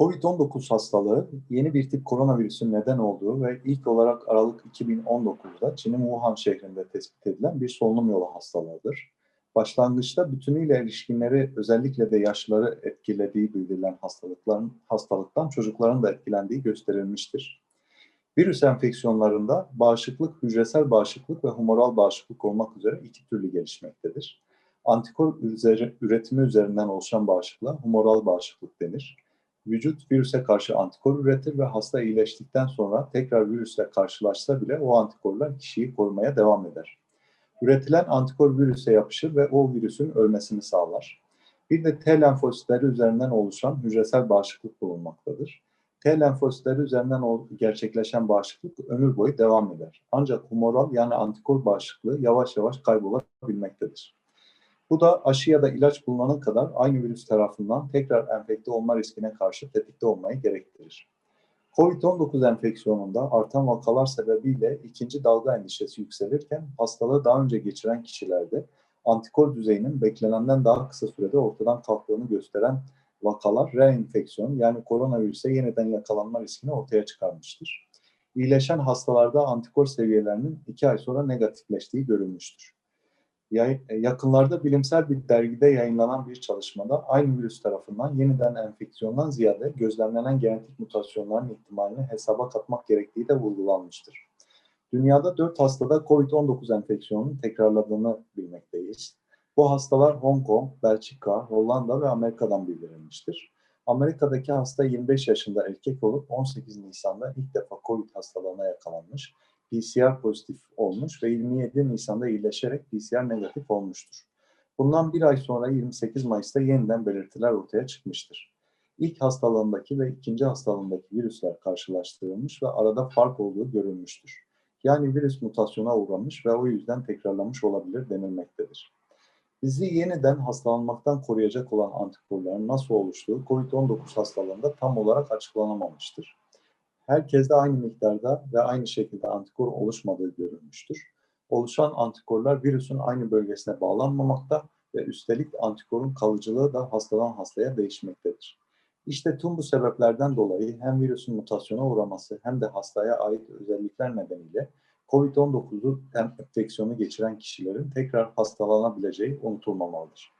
Covid-19 hastalığı yeni bir tip koronavirüsün neden olduğu ve ilk olarak Aralık 2019'da Çin'in Wuhan şehrinde tespit edilen bir solunum yolu hastalığıdır. Başlangıçta bütünüyle erişkinleri özellikle de yaşlıları etkilediği bildirilen hastalıkların hastalıktan çocukların da etkilendiği gösterilmiştir. Virüs enfeksiyonlarında bağışıklık, hücresel bağışıklık ve humoral bağışıklık olmak üzere iki türlü gelişmektedir. Antikor üzeri, üretimi üzerinden oluşan bağışıklığa humoral bağışıklık denir. Vücut virüse karşı antikor üretir ve hasta iyileştikten sonra tekrar virüsle karşılaşsa bile o antikorlar kişiyi korumaya devam eder. Üretilen antikor virüse yapışır ve o virüsün ölmesini sağlar. Bir de T lenfositleri üzerinden oluşan hücresel bağışıklık bulunmaktadır. T lenfositleri üzerinden gerçekleşen bağışıklık ömür boyu devam eder. Ancak humoral yani antikor bağışıklığı yavaş yavaş kaybolabilmektedir. Bu da aşı ya da ilaç bulunana kadar aynı virüs tarafından tekrar enfekte olma riskine karşı tetikte olmayı gerektirir. COVID-19 enfeksiyonunda artan vakalar sebebiyle ikinci dalga endişesi yükselirken hastalığı daha önce geçiren kişilerde antikor düzeyinin beklenenden daha kısa sürede ortadan kalktığını gösteren vakalar reenfeksiyon yani koronavirüse yeniden yakalanma riskini ortaya çıkarmıştır. İyileşen hastalarda antikor seviyelerinin iki ay sonra negatifleştiği görülmüştür. Yakınlarda bilimsel bir dergide yayınlanan bir çalışmada aynı virüs tarafından yeniden enfeksiyondan ziyade gözlemlenen genetik mutasyonların ihtimalini hesaba katmak gerektiği de vurgulanmıştır. Dünyada 4 hastada COVID-19 enfeksiyonunun tekrarladığını bilmekteyiz. Bu hastalar Hong Kong, Belçika, Hollanda ve Amerika'dan bildirilmiştir. Amerika'daki hasta 25 yaşında erkek olup 18 Nisan'da ilk defa COVID hastalığına yakalanmış PCR pozitif olmuş ve 27 Nisan'da iyileşerek PCR negatif olmuştur. Bundan bir ay sonra 28 Mayıs'ta yeniden belirtiler ortaya çıkmıştır. İlk hastalığındaki ve ikinci hastalığındaki virüsler karşılaştırılmış ve arada fark olduğu görülmüştür. Yani virüs mutasyona uğramış ve o yüzden tekrarlamış olabilir denilmektedir. Bizi yeniden hastalanmaktan koruyacak olan antikorların nasıl oluştuğu COVID-19 hastalığında tam olarak açıklanamamıştır herkeste aynı miktarda ve aynı şekilde antikor oluşmadığı görülmüştür. Oluşan antikorlar virüsün aynı bölgesine bağlanmamakta ve üstelik antikorun kalıcılığı da hastadan hastaya değişmektedir. İşte tüm bu sebeplerden dolayı hem virüsün mutasyona uğraması hem de hastaya ait özellikler nedeniyle COVID-19'u enfeksiyonu geçiren kişilerin tekrar hastalanabileceği unutulmamalıdır.